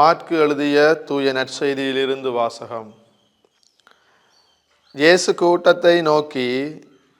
Mark எழுதிய தூய நற்செய்தியிலிருந்து வாசகம். இயேசு கூட்டத்தை நோக்கி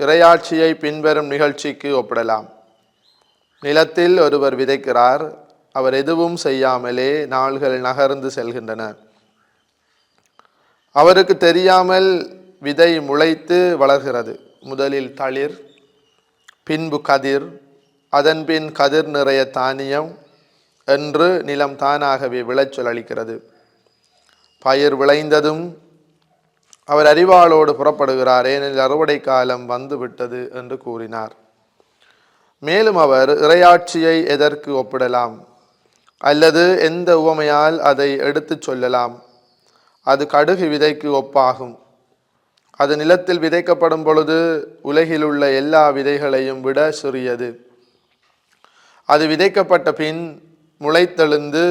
இறையாட்சியை பின்வரும் நிகழ்ச்சிக்கு ஒப்பிடலாம். நிலத்தில் ஒருவர் விதைக்கிறார் அவர் எதுவும் செய்யாமலே நாள்கள் நகர்ந்து செல்கின்றன. அவருக்கு தெரியாமல் விதை முளைத்து வளர்கிறது. முதலில் தளிர் பின்பு கதிர் அதன்பின் கதிர் நிறைய தானியம் என்று நிலம் தானாகவே விளைச்சல் அளிக்கிறது. பயிர் விளைந்ததும் அவர் அறிவாளோடு புறப்படுகிறார் ஏனெனில் அறுவடை காலம் வந்துவிட்டது என்று கூறினார். மேலும் அவர் இறையாட்சியை எதற்கு ஒப்பிடலாம்? அல்லது எந்த உவமையால் அதை எடுத்துச் சொல்லலாம்? அது கடுகு விதைக்கு ஒப்பாகும். அது நிலத்தில் விதைக்கப்படும் பொழுது உலகில் உள்ள எல்லா விதைகளையும் விட சிறியது. அது விதைக்கப்பட்ட பின் முளைத்தெழுந்து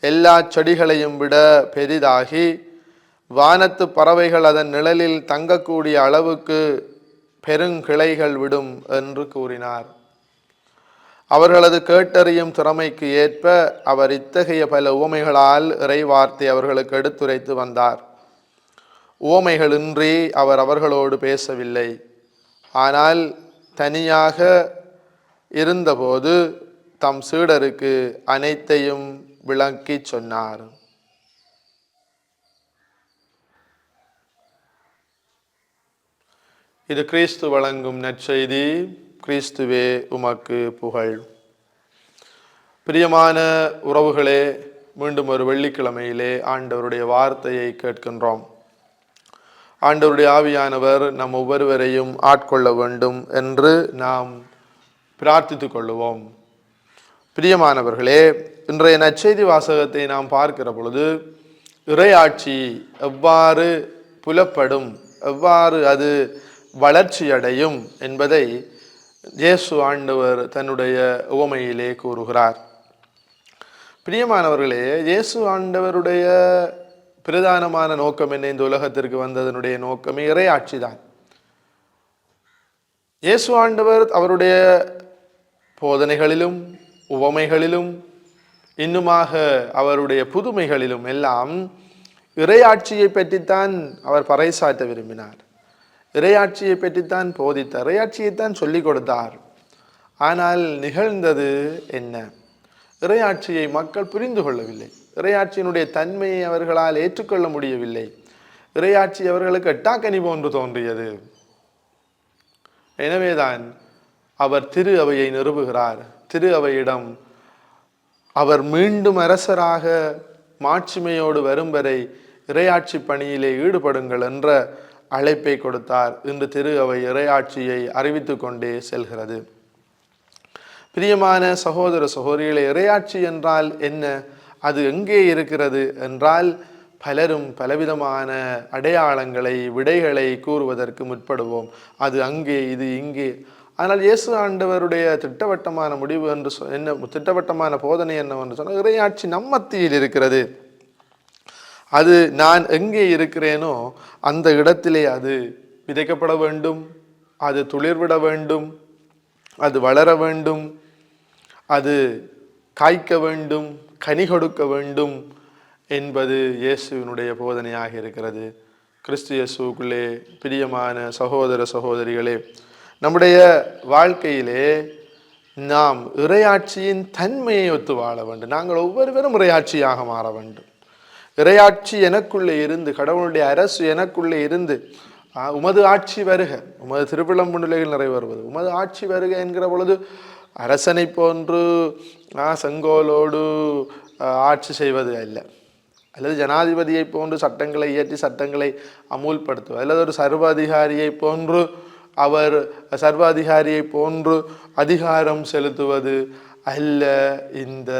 எல்லா செடிகளையும் விட பெரிதாகி வானத்து பறவைகள் அதன் நிழலில் தங்கக்கூடிய அளவுக்கு பெருங்கிளைகள் விடும் என்று கூறினார். அவர்களது கேட்டறியும் திறமைக்கு ஏற்ப அவர் இத்தகைய பல உவமைகளால் இறைவார்த்தை அவர்களுக்கு எடுத்துரைத்து வந்தார். உவமைகளின்றி அவர் அவர்களோடு பேசவில்லை. ஆனால் தனியாக இருந்தபோது தம் சீடருக்கு அனைத்தையும் விளக்கி சொன்னார். இது கிறிஸ்து வழங்கும் நற்செய்தி கிறிஸ்துவே உமக்கு புகழ். பிரியமான உறவுகளே மீண்டும் ஒரு வெள்ளிக்கிழமையிலே ஆண்டவருடைய வார்த்தையை கேட்கின்றோம். ஆண்டவருடைய ஆவியானவர் நம் ஒவ்வொருவரையும் ஆட்கொள்ள வேண்டும் என்று நாம் பிரார்த்தித்துக் கொள்ளுவோம். பிரியமானவர்களே இன்றைய நற்செய்தி வாசகத்தை நாம் பார்க்கிற பொழுது இறையாட்சி எவ்வாறு புலப்படும் எவ்வாறு அது வளர்ச்சியடையும் என்பதை இயேசு ஆண்டவர் தன்னுடைய உவமையிலே கூறுகிறார். பிரியமானவர்களே இயேசு ஆண்டவருடைய பிரதானமான நோக்கம் என்ன? இந்த உலகத்திற்கு வந்ததனுடைய நோக்கமே இறையாட்சி தான். இயேசு ஆண்டவர் அவருடைய போதனைகளிலும் உவமைகளிலும் இன்னுமாக அவருடைய புதுமைகளிலும் எல்லாம் இறையாட்சியை பற்றித்தான் அவர் பறைசாற்ற விரும்பினார். இறையாட்சியை பற்றித்தான் போதித்தார். இறையாட்சியைத்தான் சொல்லிக் கொடுத்தார். ஆனால் நிகழ்ந்தது என்ன? இறையாட்சியை மக்கள் புரிந்து கொள்ளவில்லை. இறையாட்சியினுடைய தன்மையை அவர்களால் ஏற்றுக்கொள்ள முடியவில்லை. இறையாட்சி அவர்களுக்கு எட்டாக்கனி போன்று தோன்றியது. எனவேதான் அவர் திரு அவையை நிறுவுகிறார். திரு அவையிடம் அவர் மீண்டும் அரசராக மாட்சிமையோடு வரும் வரை இறையாட்சி பணியிலே ஈடுபடுங்கள் என்ற அழைப்பை கொடுத்தார். இன்று திரு அவை இறையாட்சியை அறிவித்து கொண்டே செல்கிறது. பிரியமான சகோதர சகோதரிகளை இறையாட்சி என்றால் என்ன? அது எங்கே இருக்கிறது என்றால் பலரும் பலவிதமான அடையாளங்களை விடைகளை கூறுவதற்கு முற்படுவோம். அது அங்கே இது இங்கே. ஆனால் இயேசு ஆண்டவருடைய திட்டவட்டமான முடிவு என்று சொ என்ன திட்டவட்டமான போதனை என்னவென்று சொன்னால் இறையாட்சி நம்மத்தியில் இருக்கிறது. அது நான் எங்கே இருக்கிறேனோ அந்த இடத்திலே அது விதைக்கப்பட வேண்டும் அது துளிர்விட வேண்டும் அது வளர வேண்டும் அது காய்க்க வேண்டும் கனி கொடுக்க வேண்டும் என்பது இயேசுவினுடைய போதனையாக இருக்கிறது. கிறிஸ்து இயேசுக்குள்ளே பிரியமான சகோதர சகோதரிகளே நம்முடைய வாழ்க்கையிலே நாம் இறையாட்சியின் தன்மையை ஒத்து வாழ வேண்டும். நாங்கள் ஒவ்வொருவரும் இறையாட்சியாக மாற வேண்டும். இறையாட்சி எனக்குள்ளே இருந்து கடவுளுடைய அரசு எனக்குள்ளே இருந்து உமது ஆட்சி வருக. உமது திருவிழம்புநிலைகள் நிறைவேறுவது. உமது ஆட்சி வருக என்கிற பொழுது அரசனை போன்று ஆ, செங்கோலோடு ஆட்சி செய்வது அல்ல. அல்லது ஜனாதிபதியை போன்று சட்டங்களை இயற்றி சட்டங்களை அமுல்படுத்துவது. அல்லது ஒரு சர்வாதிகாரியை போன்று அவர் சர்வாதிகாரியை போன்று அதிகாரம் செலுத்துவது அல்ல இந்த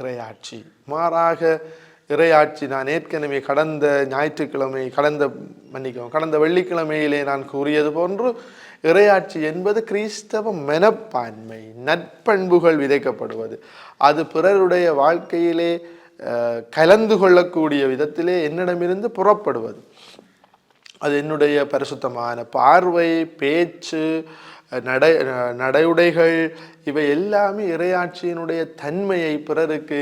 இறையாட்சி. மாறாக இறையாட்சி நான் ஏற்கனவே கடந்த ஞாயிற்றுக்கிழமை கடந்த மன்னிக்கவும் கடந்த வெள்ளிக்கிழமையிலே நான் கூறியது போன்று இறையாட்சி என்பது கிறிஸ்தவ மனப்பான்மை நற்பண்புகள் விதைக்கப்படுவது. அது பிறருடைய வாழ்க்கையிலே கலந்து கொள்ளக்கூடிய விதத்திலே என்னிடமிருந்து புறப்படுவது. அது என்னுடைய பரிசுத்தமான பார்வை பேச்சு நடை நடையுடைகள் இவை எல்லாமே இறையாட்சியினுடைய தன்மையை பிறருக்கு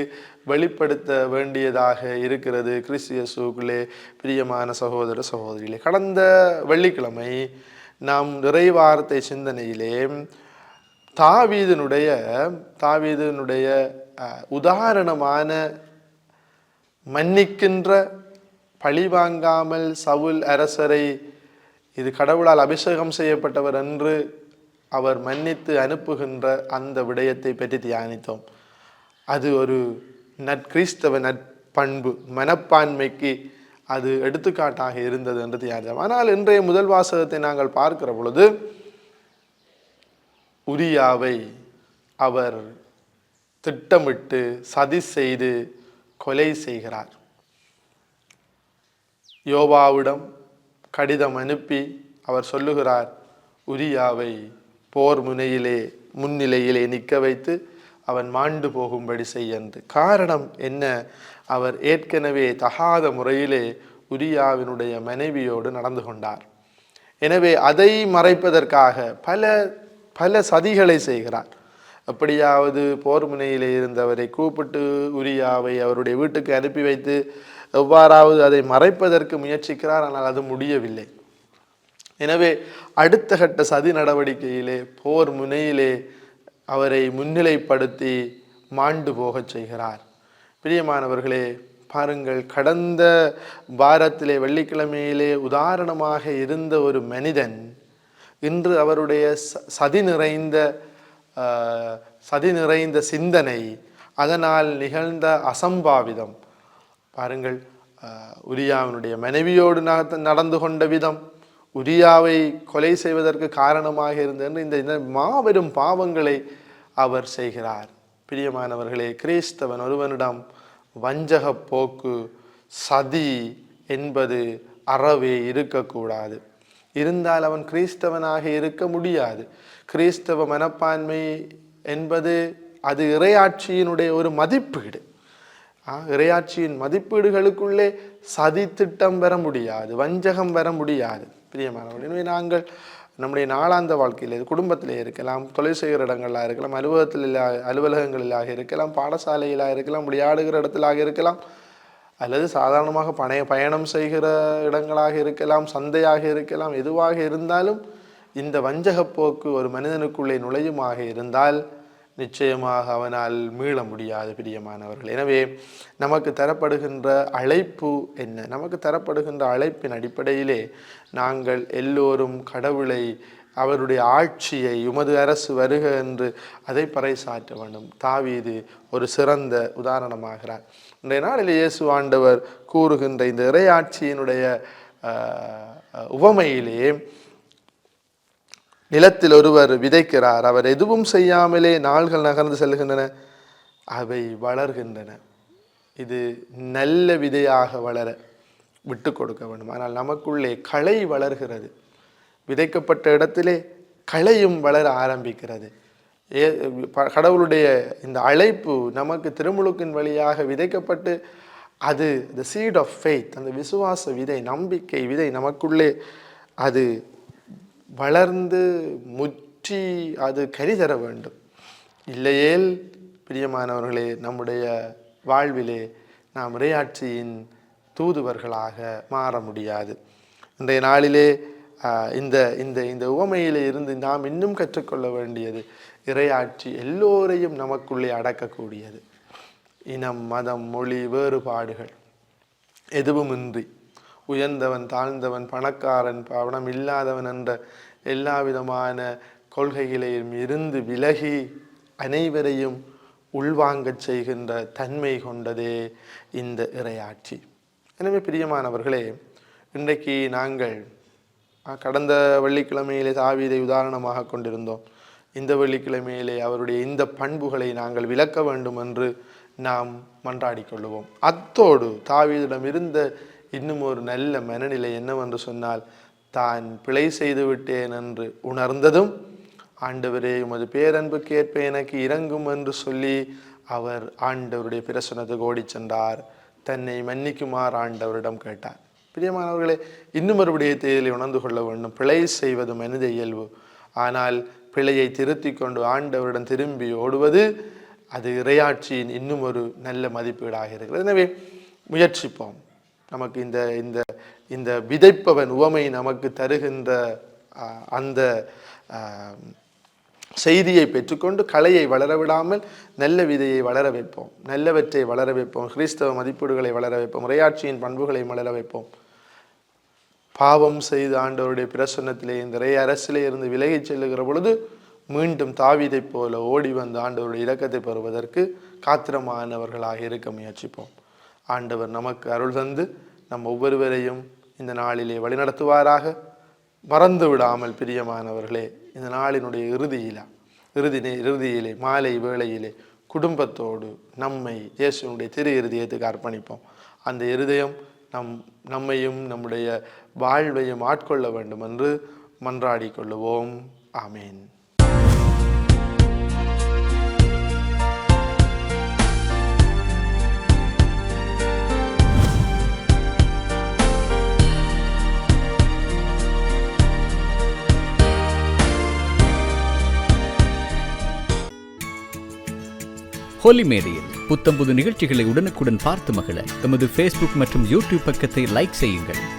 வெளிப்படுத்த வேண்டியதாக இருக்கிறது. கிறிஸ்தியசுக்குள்ளே பிரியமான சகோதர சகோதரிகளே கடந்த வெள்ளிக்கிழமை நாம் நிறைவார்த்தை சிந்தனையிலே தாவீதனுடைய தாவீதனுடைய உதாரணமான மன்னிக்கின்ற பழிவாங்காமல் சவுல் அரசரை இது கடவுளால் அபிஷேகம் செய்யப்பட்டவர் என்று அவர் மன்னித்து அனுப்புகின்ற அந்த விடயத்தை பற்றி தியானித்தோம். அது ஒரு நற்கிறிஸ்தவ நற்பண்பு மனப்பான்மைக்கு அது எடுத்துக்காட்டாக இருந்தது என்று தியானித்தோம். ஆனால் இன்றைய முதல் வாசகத்தை நாங்கள் பார்க்கிற பொழுது உரியாவை அவர் திட்டமிட்டு சதி செய்து கொலை செய்கிறார். யோவாவிடம் கடிதம் அனுப்பி அவர் சொல்லுகிறார் உரியாவை போர் முனையிலே முன்னிலையிலே நிற்க வைத்து அவன் மாண்டு போகும்படி செய்யந்து. காரணம் என்ன? அவர் ஏற்கனவே தகாத முறையிலே உரியாவினுடைய மனைவியோடு நடந்து கொண்டார். எனவே அதை மறைப்பதற்காக பல பல சதிகளை செய்கிறார். எப்படியாவது போர் முனையிலே இருந்தவரை கூப்பிட்டு உரியாவை அவருடைய வீட்டுக்கு அனுப்பி வைத்து எவ்வாறாவது அதை மறைப்பதற்கு முயற்சிக்கிறார் ஆனால் அது முடியவில்லை. எனவே அடுத்த கட்ட சதி நடவடிக்கையிலே போர் முனையிலே அவரை முன்னிலைப்படுத்தி மாண்டு போகச் செய்கிறார். பிரியமானவர்களே பாருங்கள் கடந்த வாரத்திலே வெள்ளிக்கிழமையிலே உதாரணமாக இருந்த ஒரு மனிதன் இன்று அவருடைய ச- சதி நிறைந்த சதி நிறைந்த சிந்தனை அதனால் நிகழ்ந்த அசம்பாவிதம் பாருங்கள் உரியாவினுடைய மனைவியோடு நடந்து கொண்ட விதம் உரியாவை கொலை செய்வதற்கு காரணமாக இருந்த இந்த மாபெரும் பாவங்களை அவர் செய்கிறார். பிரியமானவர்களே கிறிஸ்தவன் ஒருவனிடம் வஞ்சக போக்கு சதி என்பது அறவே இருக்கக்கூடாது. இருந்தால் அவன் கிறிஸ்தவனாக இருக்க முடியாது. கிறிஸ்தவ மனப்பான்மை என்பது அது இறையாட்சியினுடைய ஒரு மதிப்பீடு. இறையாட்சியின் மதிப்பீடுகளுக்குள்ளே சதி திட்டம் பெற முடியாது வஞ்சகம் வர முடியாது. பிரியமானவர்கள் எனவே நாங்கள் நம்முடைய நாளாந்த வாழ்க்கையில் குடும்பத்தில் குடும்பத்திலே இருக்கலாம் தொழில் செய்கிற இடங்களாக இருக்கலாம் அலுவலகத்தில் அலுவலகங்களிலாக இருக்கலாம் பாடசாலையிலாக இருக்கலாம் விளையாடுகிற இடத்திலாக இருக்கலாம் அல்லது சாதாரணமாக பணைய பயணம் செய்கிற இடங்களாக இருக்கலாம் சந்தையாக இருக்கலாம் எதுவாக இருந்தாலும் இந்த வஞ்சகப் போக்கு ஒரு மனிதனுக்குள்ளே நுழையுமாக இருந்தால் நிச்சயமாக அவனால் மீள முடியாது பிரியமானவர்கள். எனவே நமக்கு தரப்படுகின்ற அழைப்பு என்ன? நமக்கு தரப்படுகின்ற அழைப்பின் அடிப்படையிலே நாங்கள் எல்லோரும் கடவுளை அவருடைய ஆட்சியை உமது அரசு வருக என்று அதை பறைசாற்ற வேண்டும். தாவீது ஒரு சிறந்த உதாரணமாகிறார். இன்றைய நாளில் இயேசு ஆண்டவர் கூறுகின்ற இந்த இறையாட்சியினுடைய உவமையிலே நிலத்தில் ஒருவர் விதைக்கிறார். அவர் எதுவும் செய்யாமலே நாள்கள் நகர்ந்து செல்கின்றன. அவை வளர்கின்றன. இது நல்ல விதையாக வளர விட்டு கொடுக்க வேண்டும். ஆனால் நமக்குள்ளே களை வளர்கிறது. விதைக்கப்பட்ட இடத்திலே களையும் வளர ஆரம்பிக்கிறது. ஏ ப- கடவுளுடைய இந்த அழைப்பு நமக்கு திருமுழுக்கின் வழியாக விதைக்கப்பட்டு அது த சீட் ஆஃப் ஃபெய்த் அந்த விசுவாச விதை நம்பிக்கை விதை நமக்குள்ளே அது வளர்ந்து முற்றி அது கனி தர வேண்டும். இல்லையேல் பிரியமானவர்களே நம்முடைய வாழ்விலே நாம் இறையாட்சியின் தூதுவர்களாக மாற முடியாது. இன்றைய நாளிலே இந்த இந்த இந்த உவமையிலே இருந்து நாம் இன்னும் கற்றுக்கொள்ள வேண்டியது இறையாட்சி எல்லோரையும் நமக்குள்ளே அடக்கக்கூடியது. இனம் மதம் மொழி வேறுபாடுகள் எதுவுமின்றி உயர்ந்தவன் தாழ்ந்தவன் பணக்காரன் பணம் இல்லாதவன் என்ற எல்லா விதமான கொள்கைகளையும் இருந்து விலகி அனைவரையும் உள்வாங்கச் செய்கின்ற தன்மை கொண்டதே இந்த இறையாட்சி எனவே பிரியமானவர்களே இன்றைக்கு நாங்கள் கடந்த வெள்ளிக்கிழமையிலே தாவீதை உதாரணமாக கொண்டிருந்தோம். இந்த வெள்ளிக்கிழமையிலே அவருடைய இந்த பண்புகளை நாங்கள் விளக்க வேண்டும் என்று நாம் மன்றாடி கொள்ளுவோம். அத்தோடு தாவீதிடம் இருந்த இன்னும் ஒரு நல்ல மனநிலை என்னவென்று சொன்னால் தான் பிழை செய்து விட்டேன் என்று உணர்ந்ததும் ஆண்டவரே உமது பேரன்புக்கு ஏற்ப எனக்கு இறங்கும் என்று சொல்லி அவர் ஆண்டவருடைய பிரசனத்துக்கு ஓடிச் சென்றார். தன்னை மன்னிக்குமாறு ஆண்டவரிடம் கேட்டார். பிரியமானவர்களே இன்னும் ஒரு விடயத்தை உணர்ந்து கொள்ள வேண்டும். பிழை செய்வது மனித இயல்பு. ஆனால் பிழையை திருத்தி கொண்டு ஆண்டவரிடம் திரும்பி ஓடுவது அது இறையாட்சியின் இன்னும் ஒரு நல்ல மதிப்பீடாக இருக்கிறது. எனவே முயற்சிப்போம். நமக்கு இந்த இந்த இந்த விதைப்பவன் உவமை நமக்கு தருகின்ற அந்த செய்தியை பெற்றுக்கொண்டு கலையை வளர விடாமல் நல்ல விதையை வளர வைப்போம். நல்லவற்றை வளர வைப்போம். கிறிஸ்தவ மதிப்பீடுகளை வளர வைப்போம். உரையாட்சியின் பண்புகளை வளர வைப்போம். பாவம் செய்து ஆண்டவருடைய பிரசன்னத்திலே இந்த இறை அரசிலே இருந்து விலகிச் செல்லுகிற பொழுது மீண்டும் தாவிதைப் போல ஓடி வந்து ஆண்டவருடைய இலக்கத்தை பெறுவதற்கு காத்திரமானவர்களாக இருக்க முயற்சிப்போம். ஆண்டவர் நமக்கு அருள் தந்து நம் ஒவ்வொருவரையும் இந்த நாளிலே வழிநடத்துவாராக. மறந்து விடாமல் பிரியமானவர்களே இந்த நாளினுடைய இறுதியிலா? இறுதி இறுதியிலே மாலை வேளையிலே குடும்பத்தோடு நம்மை இயேசுனுடைய திரு இருதயத்துக்கு அர்ப்பணிப்போம். அந்த இருதயம் நம் நம்மையும் நம்முடைய வாழ்வையும் ஆட்கொள்ள வேண்டும் என்று மன்றாடி கொள்ளுவோம். ஆமீன். ஹோலி மேடையில் புத்தம்புது நிகழ்ச்சிகளை உடனுக்குடன் பார்த்து மகிழ. எமது ஃபேஸ்புக் மற்றும் யூடியூப் பக்கத்தை லைக் செய்யுங்கள்.